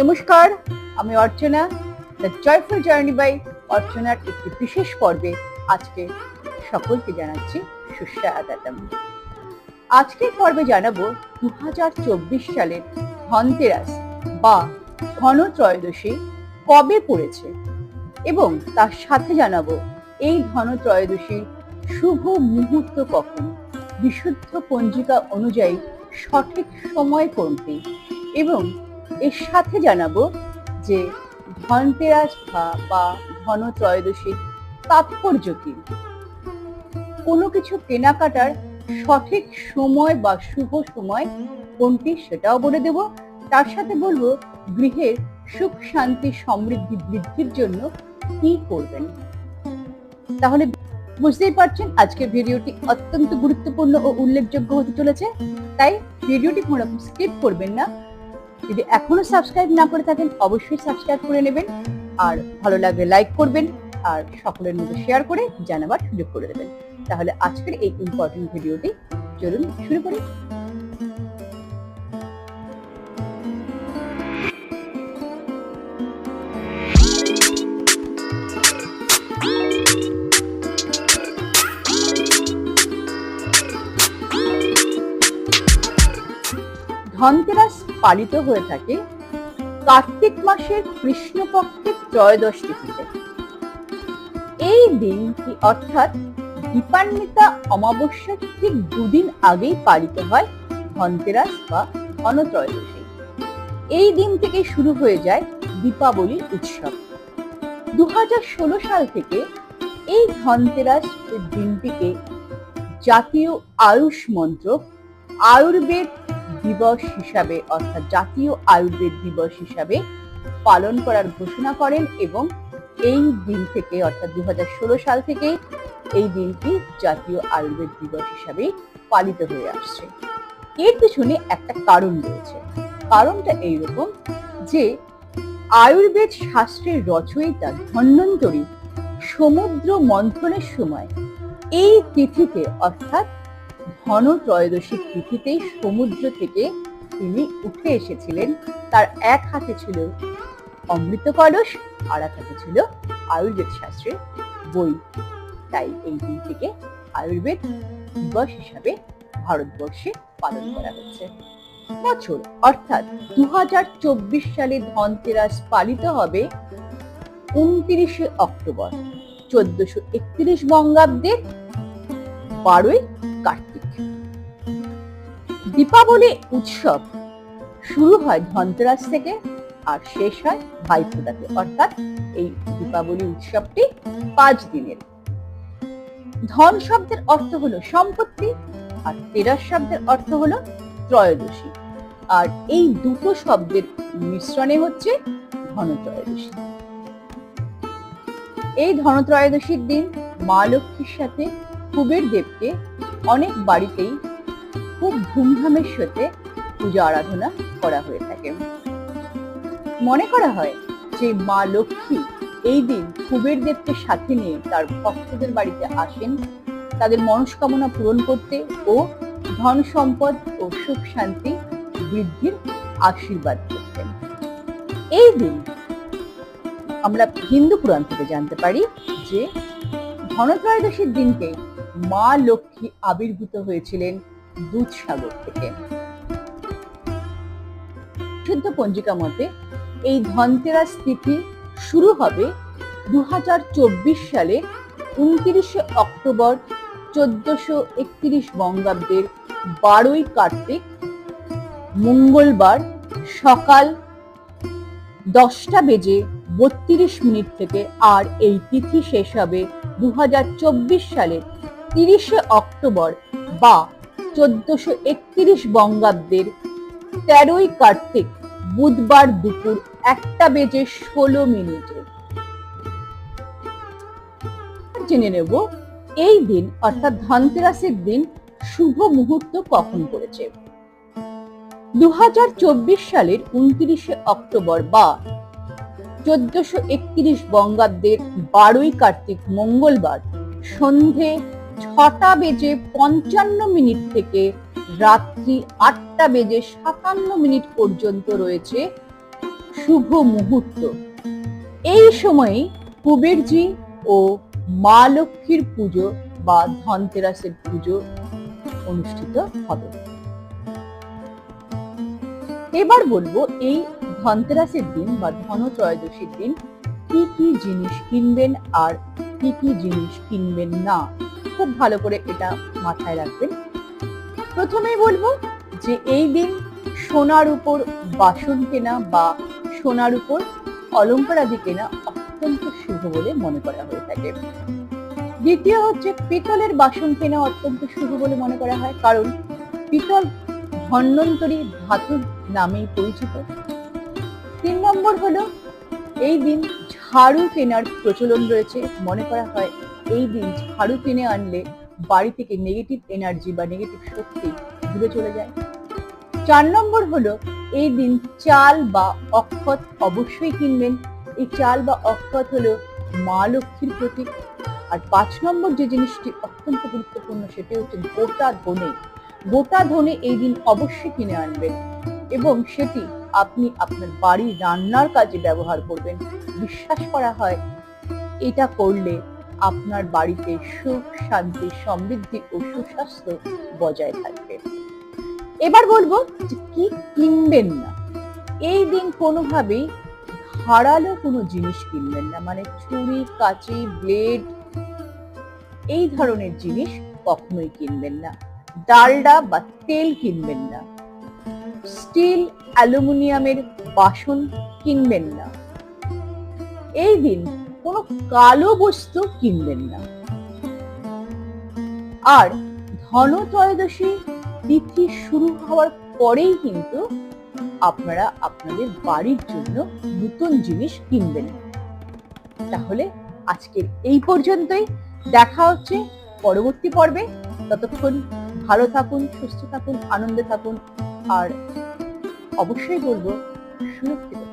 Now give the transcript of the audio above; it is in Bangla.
নমস্কার, আমি Archana the joyful journey by অর্চনার একটি বিশেষ পর্বে আজকে সকলকে জানাচ্ছি সুস্বাগতম। আজকের পর্বে জানাব দু হাজার চব্বিশ সালের ধনতেরাস বা ধন ত্রয়োদশী কবে পড়েছে এবং তার সাথে জানাব এই ধন ত্রয়োদশীর শুভ মুহূর্ত কখন? বিশুদ্ধ পঞ্জিকা অনুযায়ী সঠিক সময় কোনটি? এবং এর সাথে জানাব যে ধনতেরাস বা- বা ধন ত্রয়োদশীর তাৎপর্য কি? কোনো কিছু কেনাকাটার সঠিক সময় বা শুভ সময় কোনটি সেটাও বলে দেব। তার সাথে বলব গৃহের সুখ শান্তি সমৃদ্ধি বৃদ্ধির জন্য কি করবেন? তাহলে বুঝতেই পারছেন আজকের ভিডিওটি অত্যন্ত গুরুত্বপূর্ণ ও উল্লেখযোগ্য হতে চলেছে। তাই ভিডিওটি কোনো স্কিপ করবেন না। যদি এখনও সাবস্ক্রাইব না করে থাকেন, অবশ্যই সাবস্ক্রাইব করে নেবেন। আর ভালো লাগলে লাইক করবেন আর সকলের মধ্যে শেয়ার করে জানাবার সুযোগ করে দেবেন। তাহলে আজকের এই ইম্পর্টেন্ট ভিডিওটি চলুন শুরু করি। ধনতেরাস পালিত হয়ে থাকে কার্তিক মাসের কৃষ্ণপক্ষের ত্রয়োদশ তিথিতে। এই দিনটি অর্থাৎ দীপান্বিতা অমাবস্যার ঠিক দুদিন আগেই পালিত হয় ধনতেরাস বা ধনত্রয়োদশী এই দিন থেকে শুরু হয়ে যায় দীপাবলির উৎসব। দু হাজার ষোলো সাল থেকে এই ধনতেরাস দিনটিকে জাতীয় আয়ুষ মন্ত্রক আয়ুর্বেদ দিবস হিসাবে, অর্থাৎ জাতীয় আয়ুর্বেদ দিবস হিসাবে পালন করার ঘোষণা করেন এবং এই দিন থেকে, অর্থাৎ দু সাল থেকে এই দিনটি জাতীয় আয়ুর্বেদ দিবস হিসাবে পালিত হয়ে আসছে। এর পিছনে একটা কারণ রয়েছে। কারণটা এইরকম যে, আয়ুর্বেদ শাস্ত্রের রচয়িতা ধন্বন্তরী সমুদ্র মন্থনের সময় এই তিথিতে, অর্থাৎ ধন ত্রয়োদশী তিথিতেই সমুদ্র থেকে তিনি উঠে এসেছিলেন। তার এক হাতে ছিল অমৃত কলস আর এক হাতে ছিল আয়ুর্বেদ শাস্ত্রের বই। তাই এই দিনটিকে আয়ুর্বেদ দিবস হিসাবে ভারতবর্ষে পালন করা হচ্ছে। বছর, অর্থাৎ দু হাজার চব্বিশ সালে ধনতেরাস পালিত হবে উনত্রিশে অক্টোবর। চোদ্দশো একত্রিশ বঙ্গাব্দের বারোই কার্তিক। দীপাবলি উৎসব। শুরু হয় ধনতেরাস থেকে আর শেষ হয় ভাইফোঁটাতে। অর্থাৎ এই দীপাবলি উৎসবটি পাঁচ দিনের। ধন শব্দের অর্থ হলো সম্পত্তি আর তেরাস শব্দের অর্থ হলো ত্রয়োদশী। আর এই দুটো শব্দের মিশ্রণে হচ্ছে ধনত্রয়োদশী। এই ধনত্রয়োদশীর দিন মা লক্ষ্মীর সাথে কুবের দেবকে অনেক বাড়িতেই খুব ধুমধামের সাথে পূজা আরাধনা করা হয়ে থাকে। মনে করা হয় যে মা লক্ষ্মী এই দিন কুবের দেবকে সাথে নিয়ে তার ভক্তদের বাড়িতে আসেন। তাদের মনস্কামনা পূরণ করতে ও ধন সম্পদ ও সুখ শান্তি বৃদ্ধির আশীর্বাদ করতেন। এই দিন আমরা হিন্দু পুরাণ থেকে জানতে পারি যে ধনত্রয়োদশীর দিনকে মা লক্ষ্মী আবির্ভূত হয়েছিলেন। দুধসাগর থেকে। শুদ্ধ পঞ্জিকা মতে, এই ধনতেরাস তিথি শুরু হবে দু সালে উনত্রিশে অক্টোবর চোদ্দশো একত্রিশ বঙ্গাব্দের বারোই কার্তিক, মঙ্গলবার সকাল দশটা বেজে বত্রিশ মিনিট থেকে আর এই তিথি শেষ হবে দু সালের তিরিশে অক্টোবর বা চোদ্দশো একত্রিশ বঙ্গাব্দের তেরোই কার্তিক বুধবার দুপুর একটা বেজে ষোলো মিনিটে। জেনে নেব, এই দিন অর্থাৎ ধনতেরাসের দিন শুভ মুহূর্ত কখন পড়েছে? দু হাজার চব্বিশ সালের উনত্রিশে অক্টোবর বা চোদ্দশো একত্রিশ বঙ্গাব্দের বারোই কার্তিক মঙ্গলবার সন্ধে ছটা বেজে পঞ্চান্ন মিনিট থেকে রাত্রি আটটা বেজে সাতান্ন মিনিট পর্যন্ত রয়েছে শুভ মুহূর্ত। এই সময়ে কুবেরজি ও মা লক্ষ্মীর পুজো বা ধনতেরাসের পুজো অনুষ্ঠিত হবে। এবার বলব এই ধনতেরাসের দিন বা ধন ত্রয়োদশীর দিন কি কি জিনিস কিনবেন আর কি কি জিনিস কিনবেন না। খুব ভালো করে এটা মাথায় রাখবেন। প্রথমেই বলব যে এই দিন সোনার উপর বাসন কেনা বা সোনার উপর অলংকার আদি কেনা অত্যন্ত শুভ বলে মনে করা হয়ে থাকে। দ্বিতীয় হচ্ছে পিতলের বাসন কেনা অত্যন্ত শুভ বলে মনে করা হয়, কারণ পিতল ধন্বন্তরী ধাতুর নামেই পরিচিত। তিন নম্বর হলো, এই দিন ঝাড়ু কেনার প্রচলন রয়েছে, মনে করা হয় এই দিন ঝাড়ু কিনে আনলে বাড়ি থেকে নেগেটিভ এনার্জি বা নেগেটিভ শক্তি দূরে চলে যায়। চার নম্বর হলো, এই দিন চাল বা অক্ষত অবশ্যই কিনবেন। এই চাল বা অক্ষত হলো মা লক্ষ্মীর প্রতীক। আর পাঁচ নম্বর যে জিনিসটি অত্যন্ত গুরুত্বপূর্ণ, সেটি হচ্ছে গোটা ধনে। গোটা ধনে এই দিন অবশ্যই কিনে আনবেন এবং সেটি আপনি আপনার বাড়ির রান্নার কাজে ব্যবহার করবেন। বিশ্বাস করা হয়, এটা করলে আপনার বাড়িতে সুখ, শান্তি, সমৃদ্ধি ও সুস্বাস্থ্য বজায় থাকবে। এবার বলব কি কিনবেন না? এই দিন কোনোভাবেই ধারালো কোনো জিনিস কিনবেন না মানে ছুরি কাঁচি, ব্লেড, এই ধরনের জিনিস কখনোই কিনবেন না। ডালডা বা তেল কিনবেন না। স্টিল, অ্যালুমিনিয়ামের বাসন কিনবেন না। এই দিন কোনো কালো বস্তু কিনবেন না। আর ধন ত্রয়োদশী তিথি শুরু হওয়ার পরেই কিন্তু আপনারা আপনাদের বাড়ির জন্য নতুন জিনিস কিনবেন। তাহলে আজকের এই পর্যন্তই। দেখা হচ্ছে পরবর্তী পর্বে। ততক্ষণ ভালো থাকুন, সুস্থ থাকুন, আনন্দে থাকুন। আর অবশ্যই বলব, সুরক্ষিত